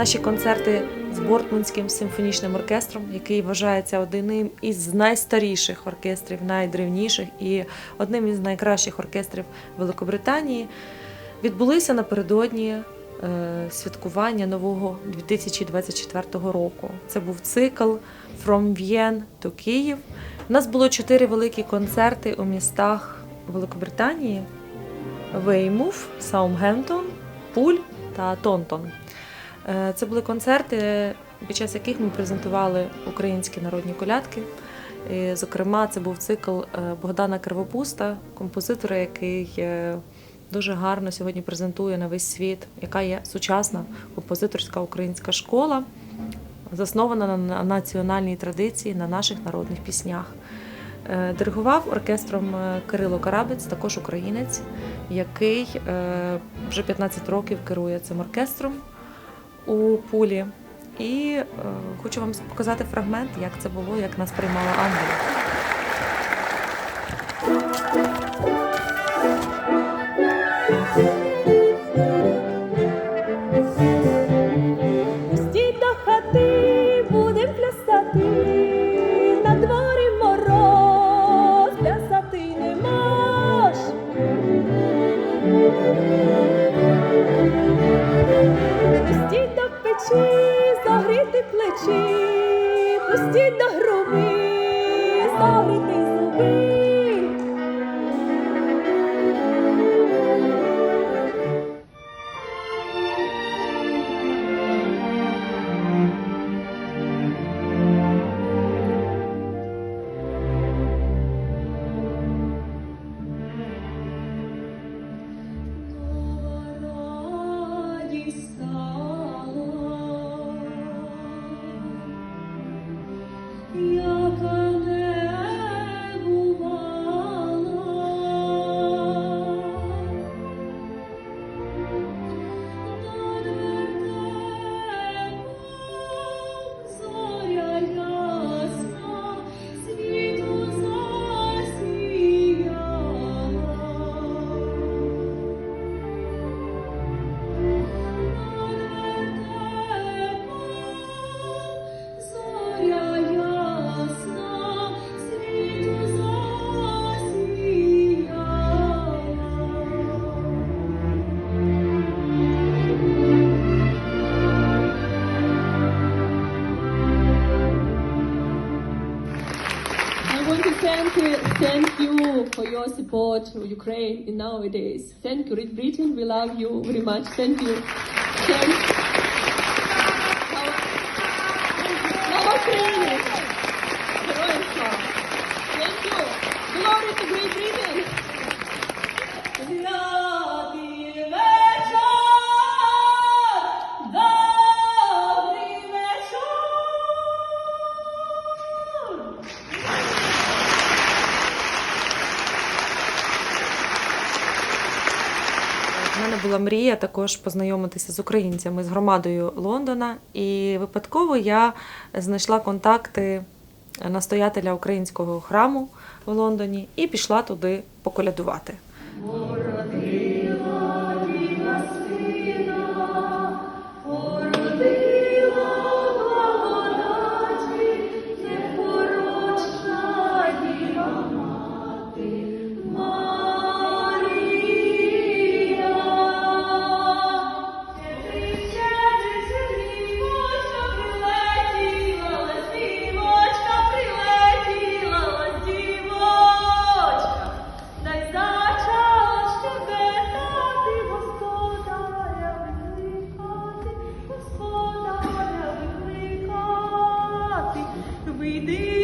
наші концерти з Бортмунським симфонічним оркестром, який вважається одним із найстаріших оркестрів, найдревніших і одним із найкращих оркестрів Великобританії, відбулися напередодні е, святкування нового 2024 року. Це був цикл From Vienna to Київ. У нас було чотири великі концерти у містах Великобританії: Веймув, Саумгемптон, Пуль та Тонтон. Е, Це були концерти, під час яких ми презентували українські народні колядки. І, Зокрема, це був цикл е, Богдана Кривопуста, композитора, який е, дуже гарно сьогодні презентує на весь світ, яка є сучасна композиторська українська школа, заснована на національній традиції, на наших народних піснях. Диригував оркестром Кирило Карабець, також українець, який вже 15 років керує цим оркестром у пулі. І е, хочу вам показати фрагмент, як це було, як нас приймала Англія. Пустіть до хати, будем плясати, Загріти плечі, пустіть до груби, Thank you, thank you for your support to Ukraine in nowadays. Thank you, Great Britain. We love you very much. Thank you. Thank you. У мене була мрія також познайомитися з українцями з громадою Лондона, і випадково я знайшла контакти настоятеля українського храму в Лондоні і пішла туди поколядувати. we need.